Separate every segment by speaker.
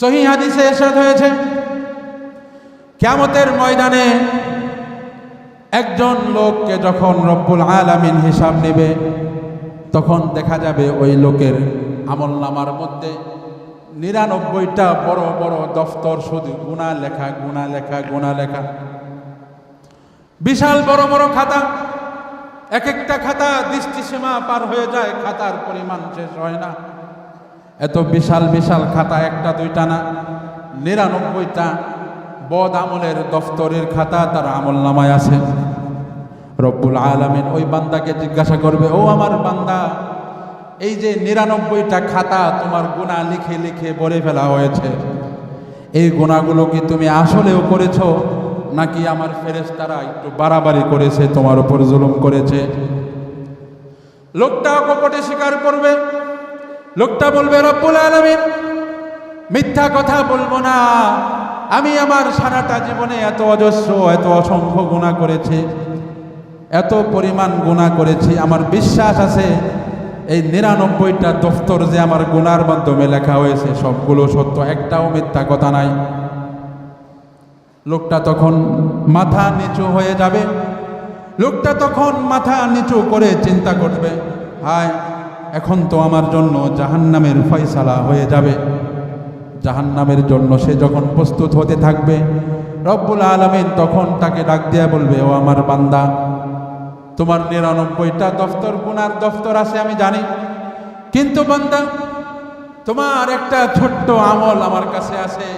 Speaker 1: সহি হাদিসে এরশাদ হয়েছে, কিয়ামতের ময়দানে একজন লোককে যখন রব্বুল আলামিন হিসাব নেবে, তখন দেখা যাবে ওই লোকের আমল নামার মধ্যে নিরানব্বইটা বড় বড় দফতর, শুধু গুণা লেখা গুণা লেখা গুণা লেখা। বিশাল বড় বড় খাতা এক একটা খাতা দৃষ্টিসীমা পার হয়ে যায়, খাতার পরিমাণ শেষ হয় না। এত বিশাল বিশাল খাতা, একটা, দুইটা না, নিরানব্বইটা বদ আমলের দফতরের খাতা তার আমল নামায় আছে। রব্বুল আলমিন ওই বান্দাকে জিজ্ঞাসা করবে, ও আমার বান্দা, এই যে নিরানব্বইটা খাতা তোমার গুণা লিখে লিখে বলে ফেলা হয়েছে, এই গুণাগুলো কি তুমি আসলেও করেছ, নাকি আমার ফেরেশতারা একটু বাড়াবাড়ি করেছে, তোমার উপর জুলুম করেছে? লোকটা কপটে স্বীকার করবে লোকটা বলবে, রব্বুল আলমিন, মিথ্যা কথা বলব না। আমি আমার সারাটা জীবনে এত অজস্র, এত অসংখ্য গুণা করেছি, এত পরিমাণ গুণা করেছি। আমার বিশ্বাস আছে, এই নিরানব্বইটা দফতর যে আমার গুনার মাধ্যমে লেখা হয়েছে, সবগুলো সত্য, একটাও মিথ্যা কথা নাই। লোকটা তখন মাথা নিচু হয়ে যাবে। লোকটা তখন মাথা নিচু করে চিন্তা করবে, হায় এখন তো আমার জন্য জাহান্নামের ফয়সালা হয়ে যাবে। জাহান্নামের জন্য সে যখন প্রস্তুত হতে থাকবে, রব্বুল আলমিন তখন তাকে ডাক দিয়া বলবে, ও আমার বান্দা, তোমার নিরানব্বইটা দফতর গুনার দফতর আছে, আমি জানি। কিন্তু বান্দা, তোমার একটা ছোট্ট আমল আমার কাছে আছে।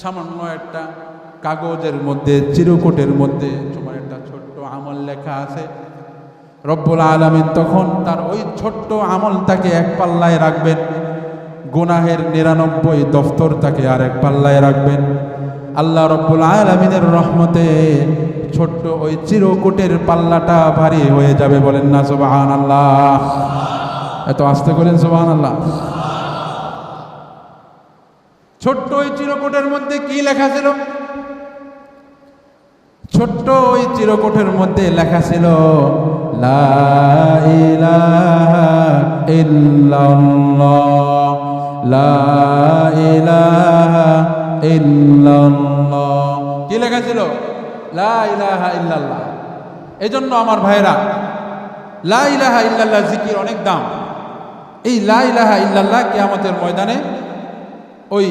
Speaker 1: সামান্য একটা কাগজের মধ্যে, চিরকুটের মধ্যে তোমার একটা ছোট্ট আমল লেখা আছে। রব্বুল আলমিন তখন তার ওই ছোট্ট আমল তাকে এক পাল্লায় রাখবেন। গুনাহের নিরানব্বই দফতর তাকে আর এক পাল্লায় রাখবেন। আল্লাহ রব্বুল আলমিনের রহমতে ছোট্ট ওই চিরকুটের পাল্লাটা ভারী হয়ে যাবে বলেন না সুবাহান আল্লাহ এত আস্তে করেন সুবাহান আল্লাহ ছোট্ট ওই চিরকুটের মধ্যে কি লেখা ছিল? ছোট্ট ওই চিরকুটের মধ্যে লেখা ছিল লা ইলাহা ইল্লাল্লাহ। লা ইলাহা ইল্লাল্লাহ। কি লেখা ছিল? লা ইলাহা ইল্লাল্লাহ। এজন্য আমার ভাইরা লা ইলাহা ইল্লাল্লাহ জিকির অনেক দাম। এই লা ইলাহা ইল্লাল্লাহ কিয়ামতের ময়দানে ওই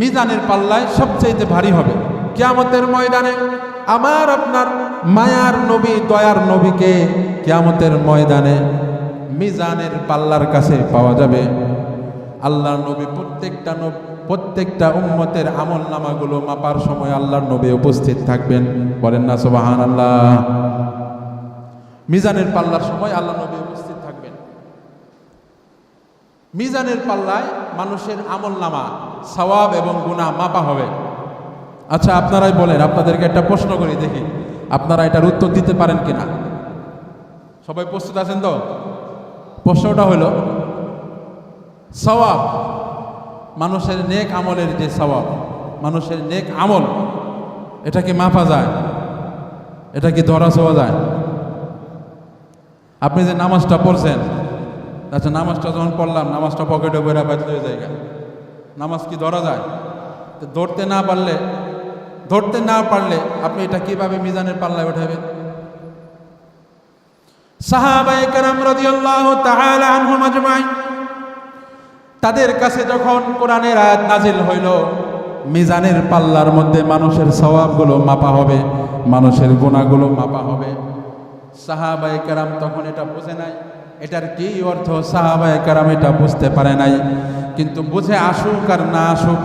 Speaker 1: মিজানের পাল্লায় সবচাইতে ভারী হবে। কিয়ামতের ময়দানে আমার আপনার মায়ার নবী, দয়ার নবীকে কিয়ামতের ময়দানে মিজানের পাল্লার কাছে পাওয়া যাবে। আল্লাহর নবী প্রত্যেকটা প্রত্যেকটা উম্মতের আমল নামাগুলো মাপার সময় আল্লাহর নবী উপস্থিত থাকবেন। বলেন না সুবাহান আল্লাহ মিজানের পাল্লার সময় আল্লাহ নবী উপস্থিত থাকবেন। মিজানের পাল্লায় মানুষের আমল নামা, সওয়াব এবং গুনাহ মাপা হবে। আচ্ছা আপনারাই বলেন, আপনাদেরকে একটা প্রশ্ন করি, দেখি আপনারা এটার উত্তর দিতে পারেন কিনা। সবাই প্রস্তুত আছেন তো? প্রশ্নটা হলো, সওয়াব মানুষের নেক আমলের যে সওয়াব, মানুষের নেক আমল, এটা কি মাপা যায়? এটা কি ধরা ছোঁয়া যায়? আপনি যে নামাজটা পড়ছেন আচ্ছা নামাজটা যখন পড়লাম, নামাজটা পকেটে বাইতে হয়ে যায় নামাজ কি ধরা যায়? তো ধরতে না পারলে ধরতে না পারলে আপনি এটা কীভাবে মিজানের পাল্লায় উঠাবেন কেরাম তাদের কাছে যখন কোরআনের আয়াত নাজিল হইল, মিজানের পাল্লার মধ্যে মানুষের স্বভাবগুলো মাপা হবে, মানুষের গুণাগুলো মাপা হবে। সাহাবায়ে কেরাম তখন এটা বুঝে নাই। এটার কি অর্থ? সাহাবায়ে কারাম এটা বুঝতে পারে নাই। কিন্তু বুঝে আসুক আর না আসুক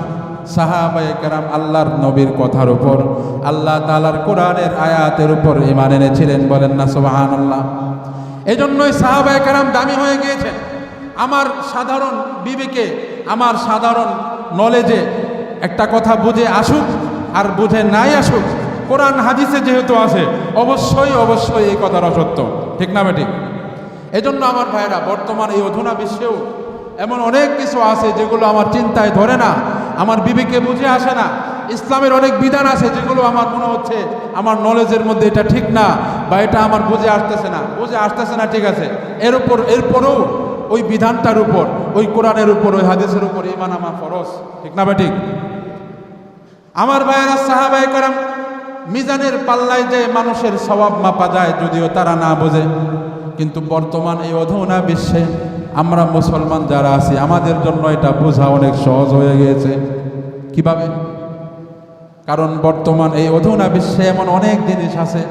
Speaker 1: সাহাবায়ে কেরাম আল্লাহর নবীর কথার উপর, আল্লাহ তালার কোরআনের আয়াতের উপর ইমান এনেছিলেন বলেন না, সুবহানাল্লাহ। এজন্যই সাহাবায়ে কেরাম দামি হয়ে গিয়েছেন। আমার সাধারণ বিবেকে, আমার সাধারণ নলেজে একটা কথা বুঝে আসুক আর বুঝে নাই আসুক, কোরআন হাদিসে যেহেতু আছে, অবশ্যই অবশ্যই এই কথাটা সত্য ঠিক না বেঠিক এজন্য আমার ভাইরা বর্তমান এই অধুনা বিশ্বেও এমন অনেক কিছু আছে যেগুলো আমার চিন্তায় ধরে না, আমার বিবেকে বুঝে আসে না। ইসলামের অনেক বিধান আছে যেগুলো আমার মনে হচ্ছে আমার নলেজের মধ্যে এটা ঠিক না বা এটা আমার বুঝে আসতেছে না। বুঝে আসতেছে না, ঠিক আছে। এর উপর এরপরেও ওই বিধানটার উপর, ওই কোরআনের উপর, ওই হাদিসের উপর ইমান আমার ফরস ঠিক না বা ঠিক? আমার ভাইয়েরা সাহাবাই কারাম, মিজানের পাল্লায় যে মানুষের স্বভাব মাপা যায়, যদিও তারা না বোঝে, কিন্তু বর্তমান এই অধুনা বিশ্বে আমরা মুসলমান যারা আছি, আমাদের জন্য এটা বোঝা অনেক সহজ হয়ে গিয়েছে। কীভাবে? কারণ বর্তমান এই অধুনা বিশ্বে এমন অনেক জিনিস আছে,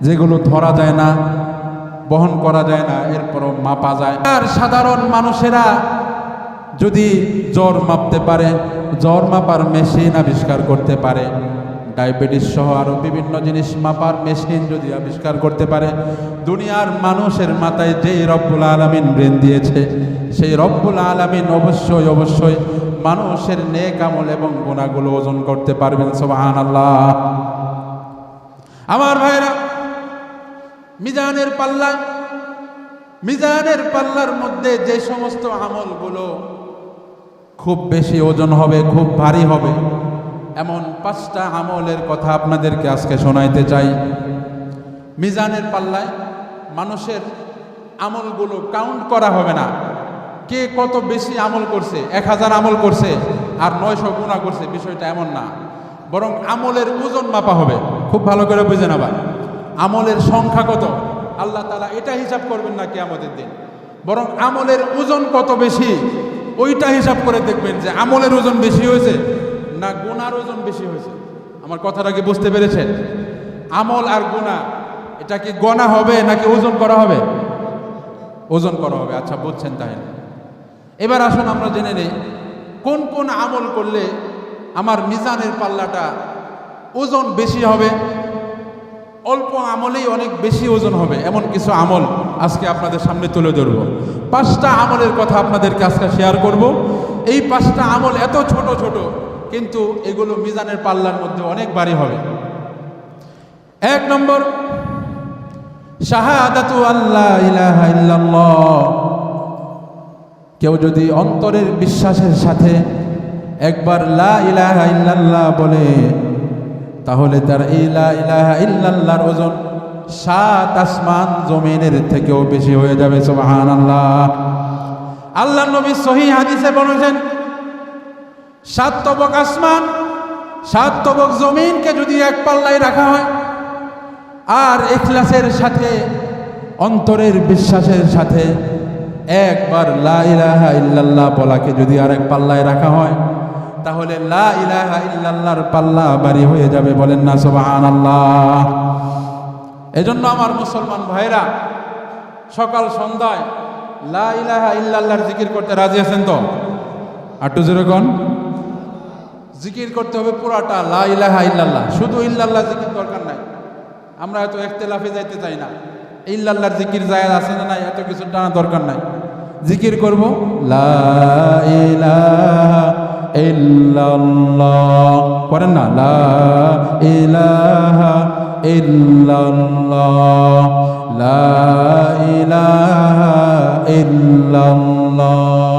Speaker 1: যেগুলো ধরা যায় না, বহন করা যায় না, এরপরও মাপা যায়। আর সাধারণ মানুষেরা যদি জ্বর মাপতে পারে, জ্বর মাপার মেশিন আবিষ্কার করতে পারে ডায়াবেটিস সহ আরও বিভিন্ন জিনিস মাপার মেশিন যদি আবিষ্কার করতে পারে, দুনিয়ার মানুষের মাথায় যেই রব্বুল আলমিন ব্রেন দিয়েছে, সেই রব্বুল আলমিন অবশ্যই অবশ্যই মানুষের নেক আমল এবং গুণাগুলো ওজন করতে পারবেন সোবাহান আল্লাহ আমার ভাইরা, মিজানের পাল্লা, মিজানের পাল্লার মধ্যে যে সমস্ত আমলগুলো খুব বেশি ওজন হবে, খুব ভারী হবে এমন পাঁচটা আমলের কথা আপনাদেরকে আজকে শোনাইতে চাই। মিজানের পাল্লায় মানুষের আমলগুলো কাউন্ট করা হবে না। কে কত বেশি আমল করছে, এক হাজার আমল করছে আর নয়শো গুণা করছে, বিষয়টা এমন না। বরং আমলের ওজন মাপা হবে। খুব ভালো করে বুঝেন আবার। আমলের সংখ্যা কত? আল্লাহ তালা এটা হিসাব করবেন না কি আমাদের দিন। বরং আমলের ওজন কত বেশি, ওইটা হিসাব করে দেখবেন যে আমলের ওজন বেশি হয়েছে না গুনার ওজন বেশি হয়েছে? আমার কথাটা কি বুঝতে পেরেছেন? আমল আর গুণা এটা কি গণা হবে নাকি ওজন করা হবে? ওজন করা হবে আচ্ছা বুঝছেন তাহলে। এবার আসুন আমরা জেনে নেই, কোন কোন আমল করলে আমার মিজানের পাল্লাটা ওজন বেশি হবে? অল্প আমলেই অনেক বেশি ওজন হবে, এমন কিছু আমল আজকে আপনাদের সামনে তুলে ধরব। পাঁচটা আমলের কথা আপনাদেরকে আজকে শেয়ার করব। এই পাঁচটা আমল এত ছোট ছোট কিন্তু এগুলো মিজানের পাল্লার মধ্যে অনেক বাড়ি হবে। এক নম্বর, শাহাদাতু আল্লাহ ইলাহা কেউ যদি অন্তরের বিশ্বাসের সাথে একবার লা ইলাহা ইল্লাল্লাহ বলে, তাহলে তার এই ইলাহা ইল্লাল্লাহর ওজন সাত আসমান জমিনের থেকেও বেশি হয়ে যাবে সুবহান আল্লাহ আল্লাহ নবী সহি হাদিসে বলেছেন সাত তবক আসমান, সাত তবক জমিনকে যদি এক পাল্লায় রাখা হয়, আর এখলাসের সাথে, অন্তরের বিশ্বাসের সাথে একবার লা ইলাহা ইল্লাল্লাহ বলাকে যদি আরেক পাল্লায় রাখা হয়, তাহলে লা ইলাহা ইল্লাল্লাহর পাল্লা বাড়ি হয়ে যাবে বলেন না সুবহানাল্লাহ। এজন্য আমার মুসলমান ভাইরা, সকাল সন্ধ্যায় লা ইলাহা ইল্লাল্লাহর জিকির করতে রাজি আছেন তো? আটটু যেরকম জিকির করতে হবে পুরাটা, লা ইলাহা ইল্লাল্লাহ। শুধু ইল্লাল্লাহ জিকির দরকার নাই। আমরা হয়তো একতেলাফে যাইতে চাই না। ইল্লাল্লাহর জিকির জায়েজ আছে না নাই, এত কিছু টানা দরকার নাই। জিকির করব, লা করেন না, লা ইলাহা ইল্লাল্লাহ। লা ইলাহা ইল্লাল্লাহ।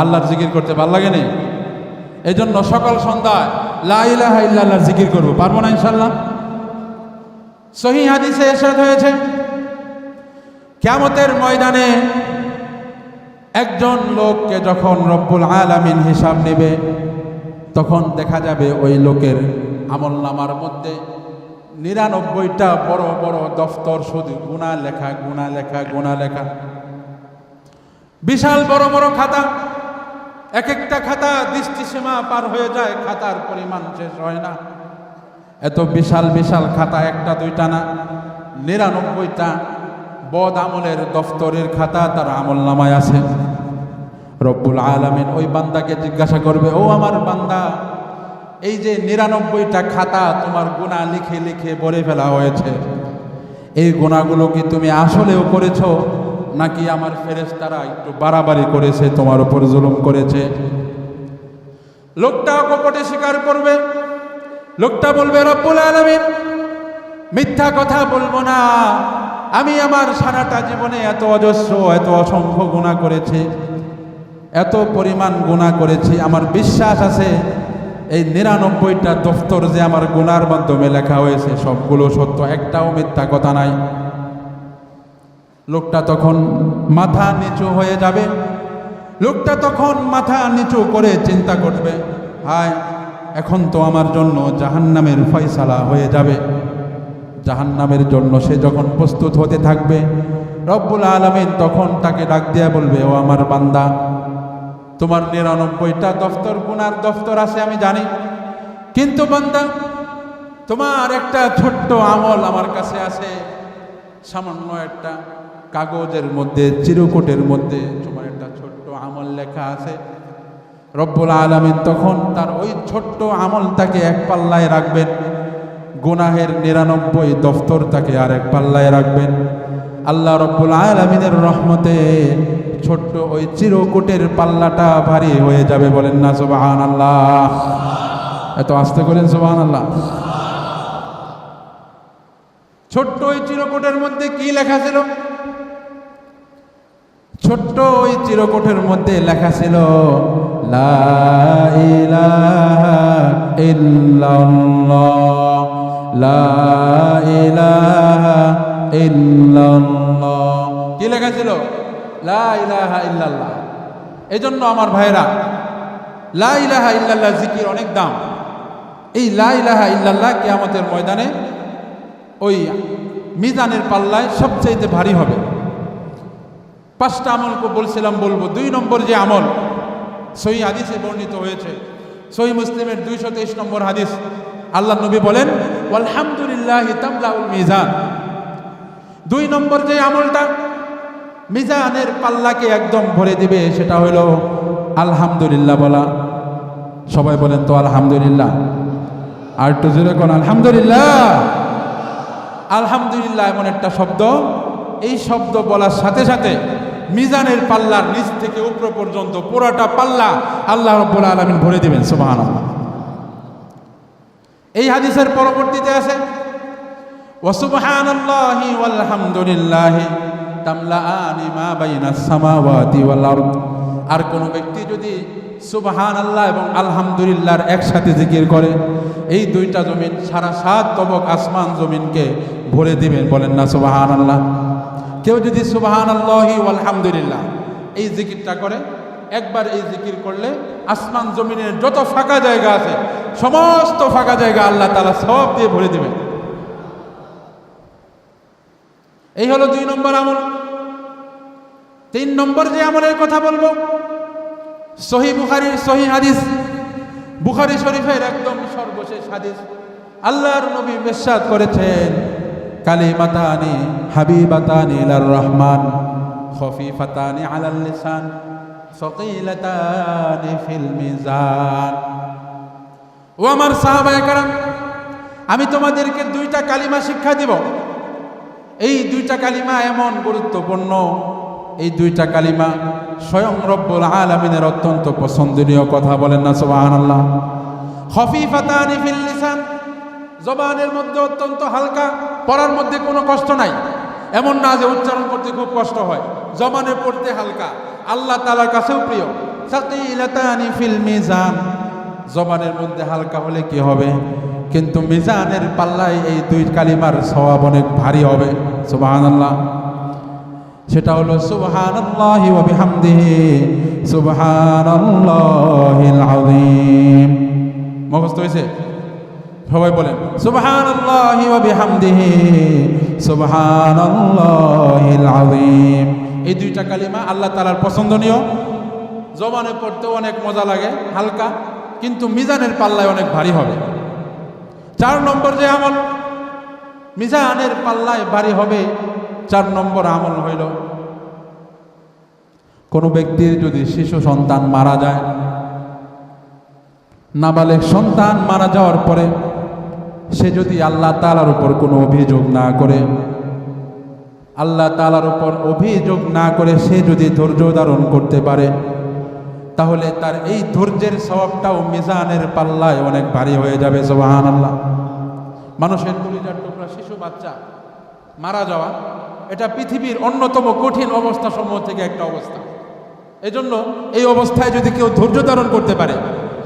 Speaker 1: আল্লাহর জিকির করতে ভালো লাগে না এই জন্য সকাল সন্ধ্যায় লা ইলাহা ইল্লাল্লাহর জিকির করব। পারব না ইনশাল্লাহ? সহি হাদিসে এরশাদ হয়েছে, কিয়ামতের ময়দানে একজন লোককে যখন রব্বুল আলামিন হিসাব নেবে, তখন দেখা যাবে ওই লোকের আমল নামার মধ্যে নিরানব্বইটা বড় বড় দফতর, শুধু গুণা লেখা গুণা লেখা গুণা লেখা। বিশাল বড় বড় খাতা। এক একটা খাতা দৃষ্টিসীমা পার হয়ে যায়, খাতার পরিমাণ শেষ হয় না। এত বিশাল বিশাল খাতা, একটা দুইটা না। নিরানব্বইটা বদ আমলের দফতরের খাতা, তার আমল নামায় আছে। রব্বুল আলমিন ওই বান্দাকে জিজ্ঞাসা করবে, ও আমার বান্দা এই যে নিরানব্বইটা খাতা তোমার গুণা লিখে লিখে বলে ফেলা হয়েছে, এই গুণাগুলো কি তুমি আসলেও করেছ, নাকি আমার ফেরেশতারা একটু বাড়াবাড়ি করেছে, তোমার উপর জুলুম করেছে? লোকটা কপটে স্বীকার করবে, লোকটা বলবে, রব্বুল আলমিন, মিথ্যা কথা বলব না, আমি আমার সারাটা জীবনে এত অজস্র, এত অসংখ্য গুণা করেছি, এত পরিমাণ গুণা করেছি, আমার বিশ্বাস আছে এই নিরানব্বইটা দফতর যে আমার গুনার মাধ্যমে লেখা হয়েছে, সবগুলো সত্য, একটাও মিথ্যা কথা নাই। লোকটা তখন মাথা নিচু হয়ে যাবে। লোকটা তখন মাথা নিচু করে চিন্তা করবে, হায়, এখন তো আমার জন্য জাহান্নামের ফয়সালা হয়ে যাবে। জাহান্নামের জন্য সে যখন প্রস্তুত হতে থাকবে, রব্বুল আলমিন তখন তাকে ডাক দিয়া বলবে, ও আমার বান্দা তোমার নিরানব্বইটা দফতর, গুনার দফতর আছে, আমি জানি। কিন্তু বান্দা, তোমার একটা ছোট্ট আমল আমার কাছে আছে। সামান্য একটা কাগজের মধ্যে, চিরকুটের মধ্যে তোমার একটা ছোট্ট আমল লেখা আছে। রব্বুল আলমিন তখন তার ওই ছোট্ট আমলটাকে এক পাল্লায় রাখবেন। গুনাহের নিরানব্বই দফতর তাকে আর এক পাল্লায় রাখবেন। আল্লাহ রব্বুল আলমিনের রহমতে ছোট্ট ওই চিরকুটের পাল্লাটা ভারী হয়ে যাবে বলেন না সুবাহান আল্লাহ এত আস্তে করেন সুবাহান আল্লাহ ছোট্ট ওই চিরকুটের মধ্যে কি লেখা ছিল? ছোট্ট ওই চিরকুটের মধ্যে লেখা ছিল, লা ইল্লাল্লাহ। লা ইল্লাল্লাহ। কি লেখা ছিল? লা ইলাহা ইল্লাল্লাহ। এই জন্য আমার ভাইরা লা ইলাহা ইল্লাল্লাহ জিকির অনেক দাম। এই লা ইলাহা ইল্লাল্লাহ কিয়ামতের ময়দানে ওই মিজানের পাল্লায় সবচাইতে ভারী হবে। পাঁচটা আমলকে বলছিলাম, বলব। দুই নম্বর যে আমল সই হাদিসে বর্ণিত হয়েছে। সই মুসলিমের দুইশো তেইশ নম্বর হাদিস। আল্লাহ নবী বলেন আলহামদুলিল্লাহ তাবলাউল মিজান। দুই নম্বর যে আমলটা, মিজানের পাল্লাকে একদম ভরে দিবে, সেটা হলো আলহামদুলিল্লাহ বলা। সবাই বলেন তো আলহামদুলিল্লাহ। আর একটু জোরে কোন আলহামদুলিল্লাহ? আলহামদুলিল্লাহ এমন একটা শব্দ। এই শব্দ বলার সাথে সাথে মিজানের পাল্লার নিচ থেকে উপর পর্যন্ত পুরাটা পাল্লা আল্লাহ রব্বুল আলমিন ভরে দিবেন সুবাহান এই হাদিসের পরবর্তীতে আছে ওয়াসুবহানাল্লাহি ওয়ালহামদুলিল্লাহি তামলাআনি মা বাইনাস সামাওয়াতি ওয়াল আর কোন ব্যক্তি যদি সুবহান আল্লাহ এবং আলহামদুলিল্লাহর একসাথে জিকির করে, এই দুইটা জমিন সারা সাত তবক আসমান জমিনকে ভরে দিবেন বলেন না সুবাহান আল্লাহ কেউ যদি সুবাহান আল্লাহি আলহামদুলিল্লাহ এই জিকিরটা করে, একবার এই জিকির করলে আসমান জমিনের যত ফাঁকা জায়গা আছে, সমস্ত ফাঁকা জায়গা আল্লাহ তালা সব দিয়ে ভরে দেবেন। এই হলো দুই নম্বর আমল। তিন নম্বর যে আমলের কথা বলব, সহি বুখারির সহি হাদিস, বুখারি শরীফের একদম সর্বশেষ হাদিস। আল্লাহর নবী বেশাদ করেছেন, কালিমাতানি হাবিবাতানি ইলার রহমান, খফিফাতানি আলাল লিসান, সকিলাতানি ফিল মিজান। ও আমার সাহাবায়ে কারাম, আমি তোমাদেরকে দুইটা কালিমা শিক্ষা দিব। এই দুইটা কালিমা এমন গুরুত্বপূর্ণ। এই দুইটা কালিমা স্বয়ং রব্বুল আলমিনের অত্যন্ত পছন্দনীয় কথা বলেন না সোবাহান আল্লাহ খফিফাতানি ফিল লিসান। জবানের মধ্যে অত্যন্ত হালকা, পড়ার মধ্যে কোনো কষ্ট নাই। এমন না যে উচ্চারণ করতে খুব কষ্ট হয়, জবানে পড়তে হালকা। আল্লাহ তালার কাছেও প্রিয়। সাকিলাতানি ফিল মিজান। জবানের মধ্যে হালকা হলে কি হবে? কিন্তু মিজানের পাল্লায় এই দুই কালিমার সওয়াব অনেক ভারী হবে। সুবহানাল্লাহ। সেটা হলো সুবহানাল্লাহি ওয়া বিহামদিহি সুবহানাল্লাহিল আযীম। মুখস্থ হয়েছে? সবাই বলেন, সুবহানাল্লাহি ওয়া বিহামদিহি সুবহানাল্লাহিল আযীম। এই দুইটা কালিমা আল্লাহ তাআলার পছন্দনীয়। জবানে পড়তেও অনেক মজা লাগে, হালকা, কিন্তু মিজানের পাল্লায় অনেক ভারী হবে। চার নম্বর যে আমল মিজানের পাল্লায় বাড়ি হবে, চার নম্বর আমল হইল। কোনো ব্যক্তির যদি শিশু সন্তান মারা যায়, নাবালেক সন্তান মারা যাওয়ার পরে সে যদি আল্লাহ তালার উপর কোনো অভিযোগ না করে, আল্লাহ তালার উপর অভিযোগ না করে সে যদি ধৈর্য ধারণ করতে পারে, তাহলে তার এই ধৈর্যের স্বভাবটাও মিজানের পাল্লায় অনেক ভারী হয়ে যাবে সোবাহান আল্লাহ মানুষের কলিজার বাচ্চা মারা যাওয়া, এটা পৃথিবীর অন্যতম কঠিন অবস্থা সমূহ থেকে একটা অবস্থা। এজন্য এই অবস্থায় যদি কেউ ধৈর্য ধারণ করতে পারে,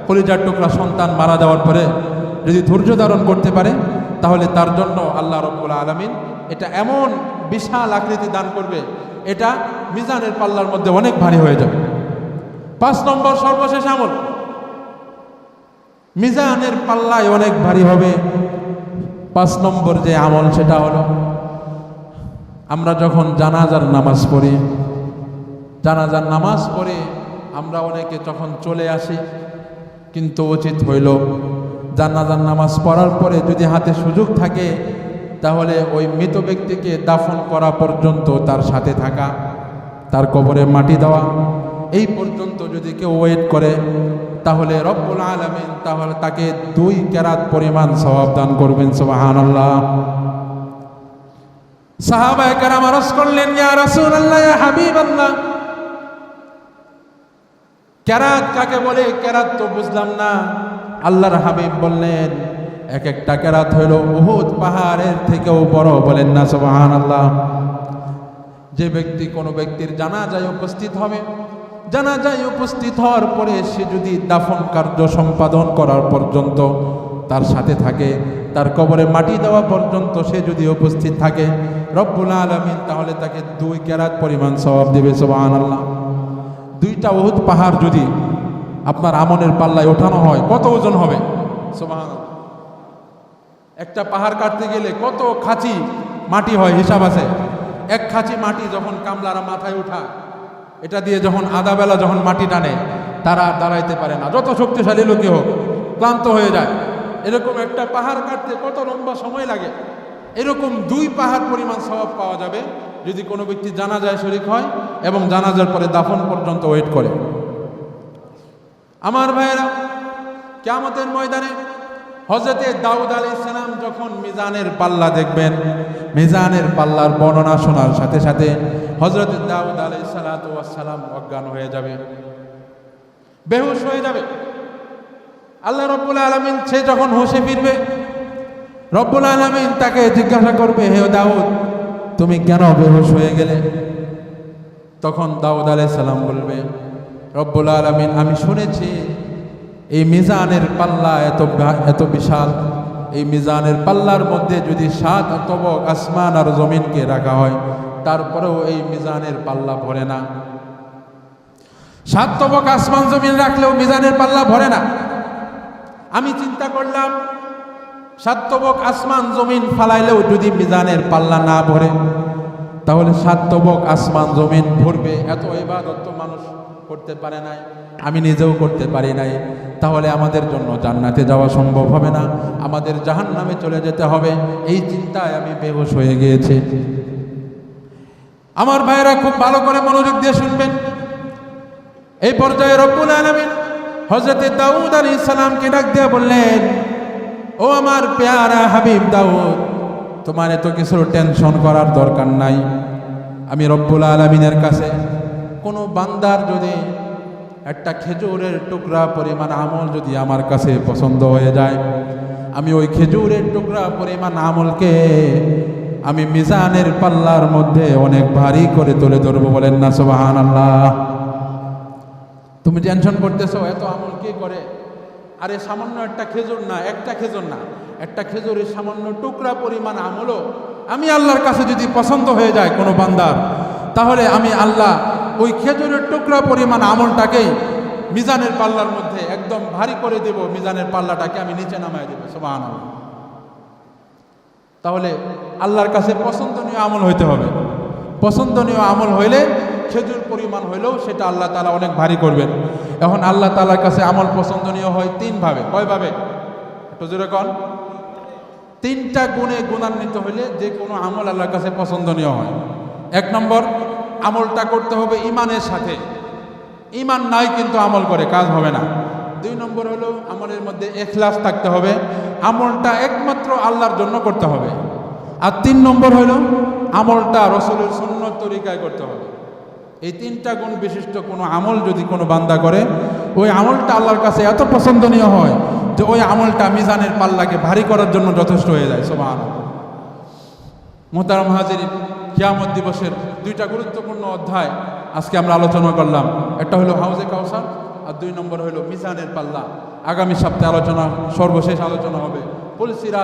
Speaker 1: কলিজার টুকরা সন্তান মারা যাওয়ার পরে যদি ধৈর্য ধারণ করতে পারে, তাহলে তার জন্য আল্লাহ রব্বুল আলমিন এটা এমন বিশাল আকৃতি দান করবে, এটা মিজানের পাল্লার মধ্যে অনেক ভারী হয়ে যাবে। পাঁচ নম্বর সর্বশেষ আমল, মিজানের পাল্লায় অনেক ভারী হবে পাঁচ নম্বর যে আমল সেটা হলো, আমরা যখন জানাজার নামাজ পড়ি, জানাজার নামাজ পড়ে আমরা অনেকে যখন চলে আসি, কিন্তু উচিত হইল জানাজার নামাজ পড়ার পরে যদি হাতে সুযোগ থাকে, তাহলে ওই মৃত ব্যক্তিকে দাফন করা পর্যন্ত তার সাথে থাকা, তার কবরে মাটি দেওয়া এই পর্যন্ত যদি কেউ ওয়েট করে, তাহলে রব্বুল আলমিন তাহলে তাকে দুই কেরাত পরিমাণ সবাব দান করবেন সোবাহান আল্লাহ সাহাবায়ে কেরাম আরজ করলেন, ইয়া রাসূলুল্লাহ, ইয়া হাবিবাল্লাহ। কেরাত কাকে বলে? কেরাত তো বুঝলাম না। আল্লাহর হাবিব বললেন, এক একটা কেরাত হইল উহুদ পাহাড়ের থেকেও বড়। বলেন না, সুবহানাল্লাহ। যে ব্যক্তি কোনো ব্যক্তির জানা জানাজায় উপস্থিত হবে জানাজায় উপস্থিত হওয়ার পরে সে যদি দাফন কার্য সম্পাদন করার পর্যন্ত তার সাথে থাকে, তার কবরে মাটি দেওয়া পর্যন্ত সে যদি উপস্থিত থাকে, রব্বুল আলমিন তাহলে তাকে দুই কেরাত পরিমাণ সবাব দেবে সোবাহান আল্লাহ দুইটা উহুদ পাহাড় যদি আপনার আমনের পাল্লায় ওঠানো হয়, কত ওজন হবে? একটা পাহাড় কাটতে গেলে কত খাঁচি মাটি হয়, হিসাব আছে? এক খাঁচি মাটি যখন কামলারা মাথায় উঠা এটা দিয়ে যখন আধা বেলা যখন মাটি টানে, তারা দাঁড়াইতে পারে না। যত শক্তিশালী লোকই হোক, ক্লান্ত হয়ে যায়। এরকম একটা পাহাড় কাটতে কত লম্বা সময় লাগে। এরকম দুই পাহাড় পরিমাণ স্বভাব পাওয়া যাবে যদি কোনো ব্যক্তি জানাজায় শরিক হয় এবং জানাজার পরে দাফন পর্যন্ত ওয়েট করে। আমার ভাইয়েরা কেমতের ময়দানে হজরতে দাউদ আলী ইসলাম যখন মিজানের পাল্লা দেখবেন মিজানের পাল্লার বর্ণনা শোনার সাথে সাথে হজরতে দাউদ আলী সালাম অজ্ঞান হয়ে যাবে, বেহুশ হয়ে যাবে। আল্লাহ রব্বুল আলমিন সে যখন হুঁশে ফিরবে, রব্বুল আলমিন তাকে জিজ্ঞাসা করবে, হে দাউদ, তুমি কেন বেহুশ হয়ে গেলে? তখন দাউদ আলাই সালাম বলবে, রব্বুল আলমিন, আমি শুনেছি এই মিজানের পাল্লা এত এত বিশাল এই মিজানের পাল্লার মধ্যে যদি সাত তবক আসমান আর জমিনকে রাখা হয়, তারপরেও এই মিজানের পাল্লা ভরে না। সাত তবক আসমান জমিন রাখলেও মিজানের পাল্লা ভরে না। আমি চিন্তা করলাম, সাত তবক আসমান জমিন ফালাইলেও যদি মিজানের পাল্লা না ভরে, তাহলে সাত তবক আসমান জমিন ভরবে। এত এবার মানুষ করতে পারে নাই। আমি নিজেও করতে পারি নাই। তাহলে আমাদের জন্য জান্নাতে যাওয়া সম্ভব হবে না। আমাদের জাহান নামে চলে যেতে হবে। এই চিন্তায় আমি বেহুশ হয়ে গিয়েছি। আমার ভাইয়েরা খুব ভালো করে মনোযোগ দিয়ে শুনবেন। এই পর্যায়ে রব্বুল আলমিন হজরতে দাউদ আলী সালামকে ডাক দিয়ে বললেন, ও আমার পেয়ারা হাবিব দাউদ, তোমার এত কিছু টেনশন করার দরকার নাই। আমি রব্বুল আলমিনের কাছে কোনো বান্দার যদি একটা খেজুরের টুকরা পরিমাণ আমল যদি আমার কাছে পছন্দ হয়ে যায়, আমি ওই খেজুরের টুকরা পরিমাণ আমলকে আমি মিজানের পাল্লার মধ্যে অনেক ভারী করে তুলে ধরবো বলেন না সোবাহান আল্লাহ তুমি টেনশন করতেছো, এত আমল কে করে? আরে সামান্য একটা খেজুর না, একটা খেজুর না, একটা খেজুরের সামান্য টুকরা পরিমাণ আমলও আমি আল্লাহর কাছে যদি পছন্দ হয়ে যায় কোনো বান্দার, তাহলে আমি আল্লাহ ওই খেজুরের টুকরা পরিমাণ আমলটাকেই মিজানের পাল্লার মধ্যে একদম ভারী করে দেব, মিজানের পাল্লাটাকে আমি নিচে নামায় দেবো আল্লাহ তাহলে আল্লাহর কাছে পছন্দনীয় আমল হইতে হবে। পছন্দনীয় আমল হইলে খেজুর পরিমাণ হইলেও সেটা আল্লাহ তালা অনেক ভারী করবেন। এখন আল্লাহ তালার কাছে আমল পছন্দনীয় হয় তিনভাবে কয়ভাবে একটু কন। তিনটা গুণে গুণান্বিত হইলে যে কোনো আমল আল্লাহর কাছে পছন্দনীয় হয়। এক নম্বর আমলটা করতে হবে ইমানের সাথে। ইমান নাই কিন্তু আমল করে, কাজ হবে না। দুই নম্বর হলো আমলের মধ্যে এখলাস থাকতে হবে। আমলটা একমাত্র আল্লাহর জন্য করতে হবে। আর তিন নম্বর হলো আমলটা রসুলের সুন্নত তরিকায় করতে হবে। এই তিনটা গুণ বিশিষ্ট কোনো আমল যদি কোনো বান্দা করে, ওই আমলটা আল্লাহর কাছে এত পছন্দনীয় হয় যে ওই আমলটা মিজানের পাল্লাকে ভারী করার জন্য যথেষ্ট হয়ে যায় সোমান মোহতারাম হাজির কিয়ামত দিবসের দুইটা গুরুত্বপূর্ণ অধ্যায় আজকে আমরা আলোচনা করলাম। একটা হলো হাউজে কাউসার, আর দুই নম্বর হলো মিজানের পাল্লা। আগামী সপ্তাহে আলোচনা, সর্বশেষ আলোচনা হবে। পুলসিরাত